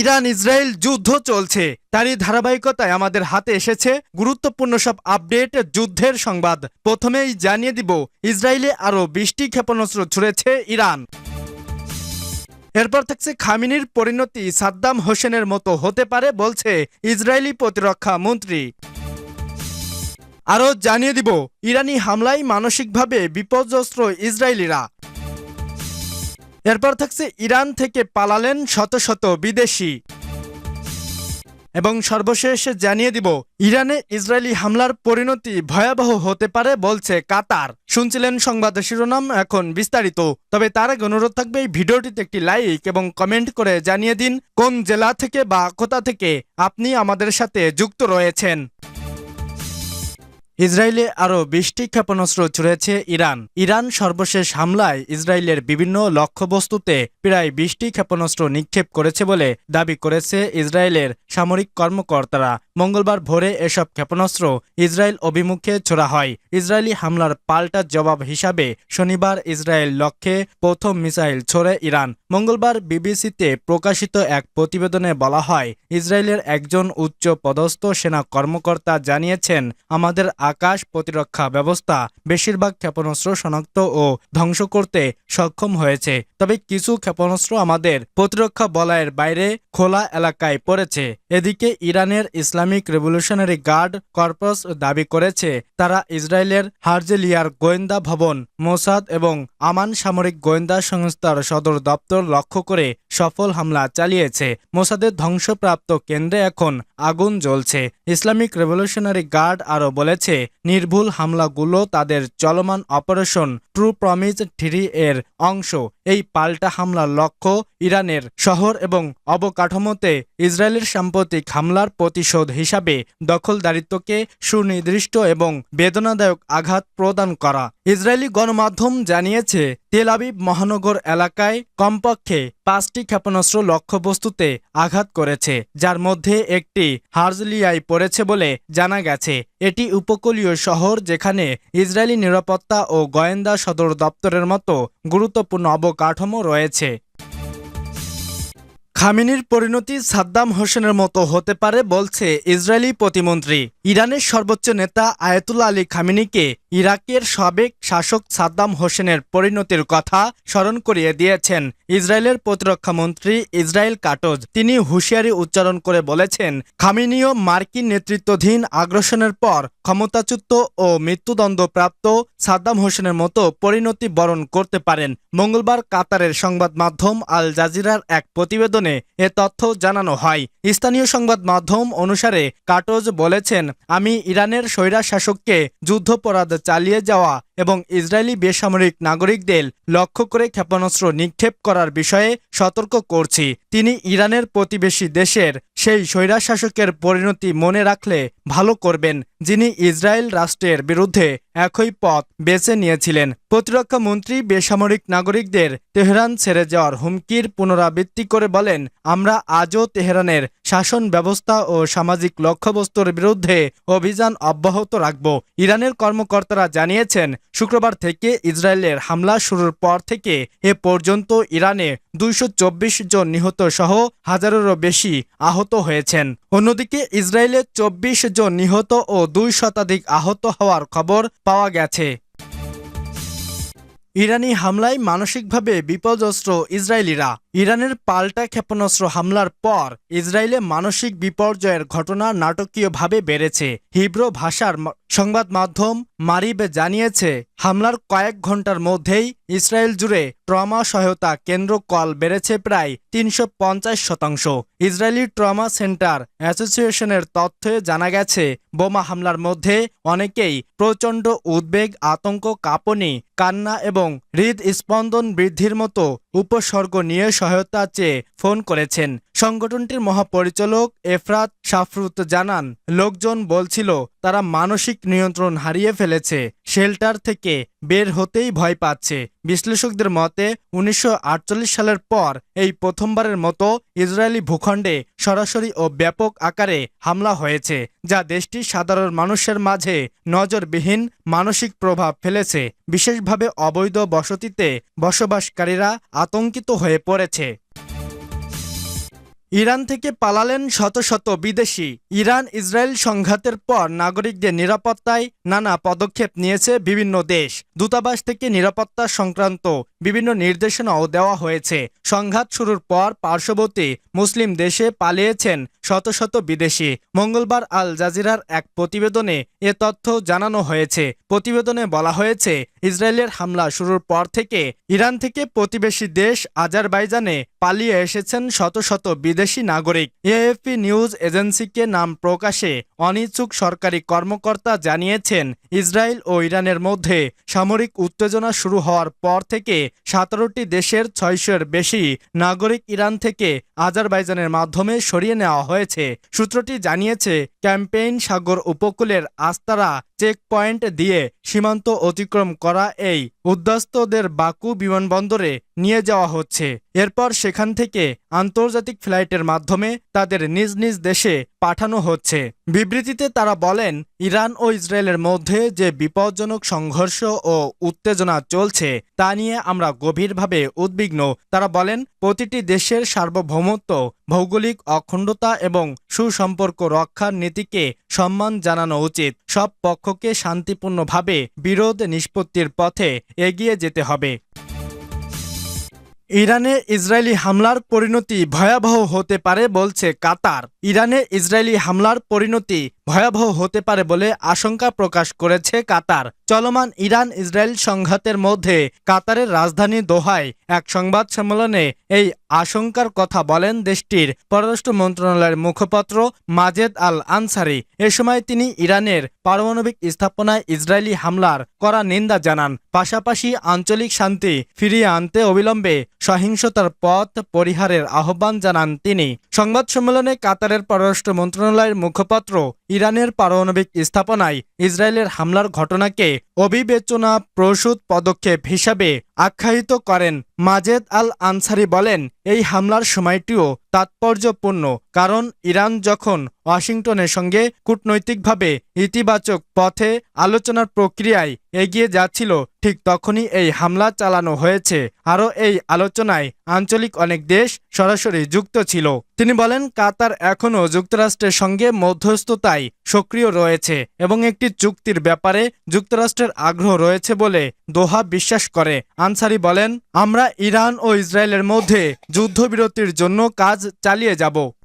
Iran Israel যুদ্ধ চলছে। তারই ধারাবাহিকতায় আমাদের হাতে এসেছে গুরুত্বপূর্ণ সব আপডেট যুদ্ধের সংবাদ। প্রথমেই জানিয়ে দিব, ইসরায়েলে আরও বিশটি ক্ষেপণাস্ত্র ছুড়েছে ইরান। এরপর থাকছে খামিনির পরিণতি। সাদ্দাম হোসেনের মতো হতে পারে, বলছে ইসরায়েলি প্রতিরক্ষা মন্ত্রী। আরও জানিয়ে দিব, ইরানি হামলায় মানসিকভাবে বিপর্যস্ত ইসরায়েলিরা। এরপর থাকছে ইরান থেকে পালালেন শত শত বিদেশি। এবং সর্বশেষ জানিয়ে দিব, ইরানে ইসরায়েলি হামলার পরিণতি ভয়াবহ হতে পারে বলছে কাতার। শুনছিলেন সংবাদ শিরোনাম এখন বিস্তারিত। তবে তার আগে অনুরোধ থাকবে এই ভিডিওটিতে একটি লাইক এবং কমেন্ট করে জানিয়ে দিন কোন জেলা থেকে বা কোথা থেকে আপনি আমাদের সাথে যুক্ত রয়েছেন। ইসরায়েলে আরও বিশটি ক্ষেপণাস্ত্র ছুড়েছে ইরান। ইরান সর্বশেষ হামলায় ইসরায়েলের বিভিন্ন লক্ষ্যবস্তুতে প্রায় বিশটি ক্ষেপণাস্ত্র নিক্ষেপ করেছে বলে দাবি করেছে ইসরায়েলের সামরিক কর্মকর্তারা। মঙ্গলবার ভোরে এসব ক্ষেপণাস্ত্র ইসরায়েল অভিমুখে ছোড়া হয়। ইসরায়েলি হামলার পাল্টা জবাব হিসাবে শনিবার ইসরায়েল লক্ষ্যে প্রথম মিসাইল ছোড়ে ইরান। মঙ্গলবার বিবিসিতে প্রকাশিত এক প্রতিবেদনে বলা হয়, ইসরায়েলের একজন উচ্চ পদস্থ সেনা কর্মকর্তা জানিয়েছেন, আমাদের আকাশ প্রতিরক্ষা ব্যবস্থা বেশিরভাগ ক্ষেপণাস্ত্র শনাক্ত ও ধ্বংস করতে সক্ষম হয়েছে। তবে কিছু ক্ষেপণাস্ত্র আমাদের প্রতিরক্ষা বলয়ের বাইরে খোলা এলাকায় পড়েছে। এদিকে ইরানের ইসলামিক রেভলিউশনারি গার্ড কর্পস দাবি করেছে, তারা ইসরায়েলের হার্জেলিয়ার গোয়েন্দা ভবন, মোসাদ এবং আমান সামরিক গোয়েন্দা সংস্থার সদর দপ্তর লক্ষ্য করে সফল হামলা চালিয়েছে। মোসাদের ধ্বংসপ্রাপ্ত কেন্দ্রে এখন আগুন জ্বলছে। ইসলামিক রেভলিউশনারি গার্ড আরও বলেছে, নির্ভুল হামলাগুলো তাদের চলমান অপারেশন ট্রু প্রমিজ থ্রি এর অংশ। এই পাল্টা হামলার লক্ষ্য ইরানের শহর এবং অবকাঠামোতে ইসরায়েলের সাম্প্রতিক হামলার প্রতিশোধ হিসাবে দখলদারিত্বকে সুনির্দিষ্ট এবং বেদনাদায়ক আঘাত প্রদান করা। ইসরায়েলি গণমাধ্যম জানিয়েছে তেল আবিব মহানগর এলাকায় কমপক্ষে পাঁচটি ক্ষেপণাস্ত্র লক্ষ্যবস্তুতে আঘাত করেছে, যার মধ্যে একটি হার্জলিয়ায় পড়েছে বলে জানা গেছে। এটি উপকূলীয় শহর যেখানে ইসরায়েলি নিরাপত্তা ও গোয়েন্দা সদর দপ্তরের মতো গুরুত্বপূর্ণ অবকাঠামো রয়েছে। খামিনির পরিণতি সাদ্দাম হোসেনের মতো হতে পারে বলছে ইসরায়েলি প্রতিমন্ত্রী। ইরানের সর্বোচ্চ নেতা আয়াতুল্লা আলী খামিনিকে ইরাকের সাবেক শাসক সাদ্দাম হোসেনের পরিণতির কথা স্মরণ করিয়ে দিয়েছেন। ইসরায়েলের প্রতিরক্ষা মন্ত্রী ইসরায়েল কাটোজ, তিনি হুঁশিয়ারি উচ্চারণ করে বলেছেন, খামিনীয় মার্কিন নেতৃত্বাধীন আগ্রাসনের পর ক্ষমতাচ্যুত ও মৃত্যুদণ্ডপ্রাপ্ত সাদ্দাম হোসেনের মতো পরিণতি বরণ করতে পারেন। মঙ্গলবার কাতারের সংবাদ মাধ্যম আল জাজিরার এক প্রতিবেদনে এ তথ্য জানানো হয়। স্থানীয় সংবাদ মাধ্যম অনুসারে কাটোজ বলেছেন, আমি ইরানের স্বৈরা শাসককে যুদ্ধপরাধ চালিয়ে যাওয়া এবং ইসরায়েলি বেসামরিক নাগরিকদের লক্ষ্য করে ক্ষেপণাস্ত্র নিক্ষেপ করার বিষয়ে সতর্ক করছি। তিনি ইরানের প্রতিবেশী দেশের সেই স্বৈরা শাসকের পরিণতি মনে রাখলে ভালো করবেন, যিনি ইসরায়েল রাষ্ট্রের বিরুদ্ধে একই পথ বেছে নিয়েছিলেন। প্রতিরক্ষা মন্ত্রী বেসামরিক নাগরিকদের তেহরান ছেড়ে যাওয়ার হুমকির পুনরাবৃত্তি করে বলেন, আমরা আজও তেহরানের শাসন ব্যবস্থা ও সামাজিক লক্ষ্যবস্তুর বিরুদ্ধে অভিযান অব্যাহত রাখব। ইরানের কর্মকর্তারা জানিয়েছেন, শুক্রবার থেকে ইসরায়েলের হামলা শুরুর পর থেকে এ পর্যন্ত ইরানে দুইশো চব্বিশ জন নিহত সহ হাজারেরও বেশি আহত হয়েছেন। অন্যদিকে ইসরায়েলে চব্বিশ জন নিহত ও দুই শতাধিক আহত হওয়ার খবর পাওয়া গেছে। ইরানি হামলায় মানসিকভাবে বিপর্যস্ত ইসরায়েলিরা। ইরানের পাল্টা ক্ষেপণাস্ত্র হামলার পর ইসরায়েলে মানসিক বিপর্যয়ের ঘটনা নাটকীয়ভাবে বেড়েছে। হিব্রো ভাষার সংবাদ মাধ্যম মারিবে জানিয়েছে, হামলার কয়েক ঘণ্টার মধ্যেই ইসরায়েল জুড়ে ট্রমা সহায়তা কেন্দ্র কল বেড়েছে প্রায় তিনশো পঞ্চাশ শতাংশ। ইসরায়েলি ট্রমা সেন্টার অ্যাসোসিয়েশনের তথ্যে জানা গেছে, বোমা হামলার মধ্যে অনেকেই প্রচণ্ড উদ্বেগ, আতঙ্ক, কাঁপনি, কান্না এবং হৃদস্পন্দন বৃদ্ধির মতো উপসর্গ নিয়ে সহায়তা চেয়ে ফোন করেছেন। সংগঠনটির মহাপরিচালক এফরাত সাফরুত জানান লোকজন বলছিল তারা মানসিক নিয়ন্ত্রণ হারিয়ে ফেলেছে। শেল্টার থেকে বের হতেই ভয় পাচ্ছে। বিশ্লেষকদের মতে, উনিশশো আটচল্লিশ সালের পর এই প্রথমবারের মতো ইসরায়েলি ভূখণ্ডে সরাসরি ও ব্যাপক আকারে হামলা হয়েছে, যা দেশটির সাধারণ মানুষের মাঝে নজরবিহীন মানসিক প্রভাব ফেলেছে। বিশেষভাবে অবৈধ বসতিতে বসবাসকারীরা আতঙ্কিত হয়ে পড়েছে। ইরান থেকে পালালেন শত শত বিদেশি। ইরান ইসরায়েল সংঘাতের পর নাগরিকদের নিরাপত্তায় নানা পদক্ষেপ নিয়েছে বিভিন্ন দেশ। দূতাবাস থেকে নিরাপত্তা সংক্রান্ত বিভিন্ন নির্দেশনাও দেওয়া হয়েছে। সংঘাত শুরুর পর পার্শ্ববর্তী মুসলিম দেশে পালিয়েছেন শত শত বিদেশি। মঙ্গলবার আল জাজিরার এক প্রতিবেদনে এ তথ্য জানানো হয়েছে। প্রতিবেদনে বলা হয়েছে, ইসরায়েলের হামলা শুরুর পর থেকে ইরান থেকে প্রতিবেশী দেশ আজারবাইজানে পালিয়ে এসেছেন শত শত বিদেশি নাগরিক। এএফপি নিউজ এজেন্সিকে নাম প্রকাশে অনিচ্ছুক সরকারি কর্মকর্তা জানিয়েছেন, ইসরায়েল ও ইরানের মধ্যে সামরিক উত্তেজনা শুরু হওয়ার পর থেকে সতেরোটি দেশের ছয়শোর বেশি নাগরিক ইরান থেকে আজারবাইজানের মাধ্যমে সরিয়ে নেওয়া হয়েছে। সূত্রটি জানিয়েছে, ক্যাম্পেইন সাগর উপকূলের আস্তারা চেকপয়েন্ট দিয়ে সীমান্ত অতিক্রম করা এই উদ্বাস্তুদের বাকু বিমানবন্দরে নিয়ে যাওয়া হচ্ছে। এরপর সেখান থেকে আন্তর্জাতিক ফ্লাইটের মাধ্যমে তাদের নিজ নিজ দেশে পাঠানো হচ্ছে। বিবৃতিতে তারা বলেন, ইরান ও ইসরায়েলের মধ্যে যে বিপজ্জনক সংঘর্ষ ও উত্তেজনা চলছে তা নিয়ে আমরা গভীরভাবে উদ্বিগ্ন। তারা বলেন প্রতিটি দেশের সার্বভৌমত্ব, ভৌগোলিক অখণ্ডতা এবং সুসম্পর্ক রক্ষার নীতিকে সম্মান জানানো উচিত। সব পক্ষকে শান্তিপূর্ণভাবে বিরোধ নিষ্পত্তির পথে এগিয়ে যেতে হবে। ইরানে ইসরায়েলি হামলার পরিণতি ভয়াবহ হতে পারে বলছে কাতার। ইরানে ইসরায়েলি হামলার পরিণতি ভয়াবহ হতে পারে বলে আশঙ্কা প্রকাশ করেছে কাতার। চলমান ইরান ইসরায়েল সংঘাতের মধ্যে কাতারের রাজধানী দোহায় এক সংবাদ সম্মেলনে এই আশঙ্কার কথা বলেন দেশটির পররাষ্ট্র মন্ত্রণালয়ের মুখপাত্র মাজেদ আল আনসারি এ সময় তিনি ইরানের পারমাণবিক স্থাপনায় ইসরায়েলি হামলার করা নিন্দা জানান। পাশাপাশি আঞ্চলিক শান্তি ফিরিয়ে আনতে অবিলম্বে সহিংসতার পথ পরিহারের আহ্বান জানান তিনি। সংবাদ সম্মেলনে কাতারের পররাষ্ট্র মন্ত্রণালয়ের মুখপাত্র ইরানের পারমাণবিক স্থাপনায় ইসরায়েলের হামলার ঘটনাকে অবিবেচনা প্রসূত পদক্ষেপ হিসাবে আখ্যায়িত করেন। মাজেদ আল আনসারি বলেন, এই হামলার সময়টিও তাৎপর্যপূর্ণ, কারণ ইরান যখন ওয়াশিংটনের সঙ্গে কূটনৈতিকভাবে ইতিবাচক পথে আলোচনার প্রক্রিয়ায় এগিয়ে যাচ্ছিল, ঠিক তখনই এই হামলা চালানো হয়েছে। আরও এই আলোচনায় আঞ্চলিক অনেক দেশ সরাসরি যুক্ত ছিল। তিনি বলেন, কাতার এখনও যুক্তরাষ্ট্রের সঙ্গে মধ্যস্থতায় সক্রিয় রয়েছে এবং একটি চুক্তির ব্যাপারে যুক্তরাষ্ট্রের আগ্রহ রয়েছে বলে দোহা বিশ্বাস করে। আনসারি বলেন, আমরা ইরান ও ইসরায়েলের মধ্যে যুদ্ধবিরতির জন্য কাজ চালিয়ে যাব।